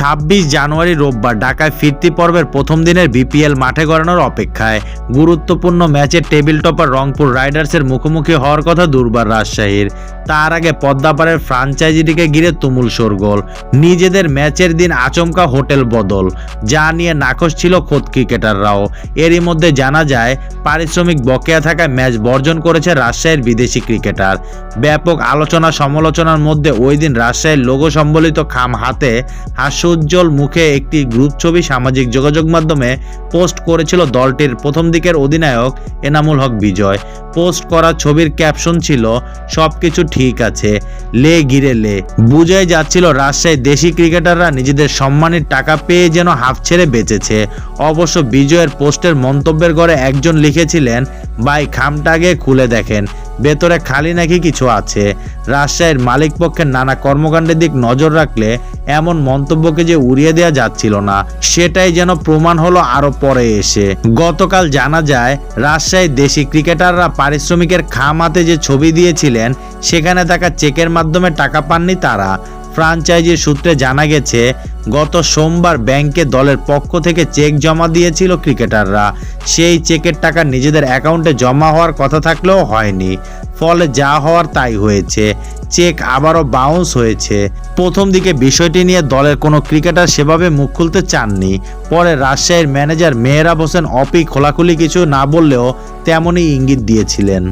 ছাব্বিশ জানুয়ারি রোববার ঢাকায় ফিরতি পর্বের প্রথম দিনের বিপিএল মাঠে গড়ানোর অপেক্ষায় গুরুত্বপূর্ণ ম্যাচে টেবিল টপার রংপুর রাইডার্সের মুখোমুখি হওয়ার কথা দুর্বার রাজশাহীর। তার আগে পদ্মাপাড়ের ফ্রাঞ্চাইজিটিকে ঘিরে তুমুল শোরগোল। নিজেদের ম্যাচের দিন আচমকা হোটেল বদল, যা নিয়ে নাকশ ছিল খোদ ক্রিকেটাররাও। এরই মধ্যে জানা যায়, পারিশ্রমিক বকেয়া থাকায় ম্যাচ বর্জন করেছে রাজশাহীর বিদেশি ক্রিকেটার। ব্যাপক আলোচনা সমালোচনার মধ্যে ওই দিন রাজশাহীর লোগো সম্বলিত খাম হাতে হাস্যোজ্জ্বল মুখে একটি গ্রুপ ছবি সামাজিক যোগাযোগ মাধ্যমে পোস্ট করেছিল দলটির প্রথম দিকের অধিনায়ক এনামুল হক বিজয়। পোস্ট করা ছবির ক্যাপশন ছিল, সবকিছু ঠিক আছে, লে গিরে লে। বুঝাই যাচ্ছিল রাজশাহীর দেশি ক্রিকেটাররা নিজেদের সম্মানের টাকা পেয়ে যেন হাফ ছেড়ে বেঁচেছে। অবশ্য বিজয়ের পোস্টের মন্তব্যের ঘরে একজন লিখেছিলেন, ভাই, খামটা আগে খুলে দেখেন, ভেতরে খালি নাকি কিছু আছে। রাজশাহীর মালিক পক্ষের নানা কর্মকাণ্ডের দিক নজর রাখলে এমন মন্তব্যকে যে উড়িয়ে দেওয়া যাচ্ছিল না, সেটাই যেন প্রমাণ হলো আরও পরে এসে। গতকাল জানা যায় রাজশাহীর দেশি ক্রিকেটাররা পারিশ্রমিকের খামাতে যে ছবি দিয়েছিলেন, সেখানে থাকা চেকের মাধ্যমে টাকা পাননি তারা। ফ্রাঞ্চাইজির সূত্রে জানা গেছে, গত সোমবার ব্যাংকে দলের পক্ষ থেকে চেক জমা দিয়েছিল ক্রিকেটাররা। সেই চেকের টাকা নিজেদের অ্যাকাউন্টে জমা হওয়ার কথা থাকলেও হয়নি। ফলে যা হওয়ার তাই হয়েছে। চেক আবারও বাউন্স হয়েছে। প্রথম দিকে বিষয়টি নিয়ে দলের কোনো ক্রিকেটার সেভাবে মুখ খুলতে চাননি। পরে রাজশাহীর ম্যানেজার মেহরাব হোসেন অপি খোলাখুলি কিছু না বললেও তেমনই ইঙ্গিত দিয়েছিলেন।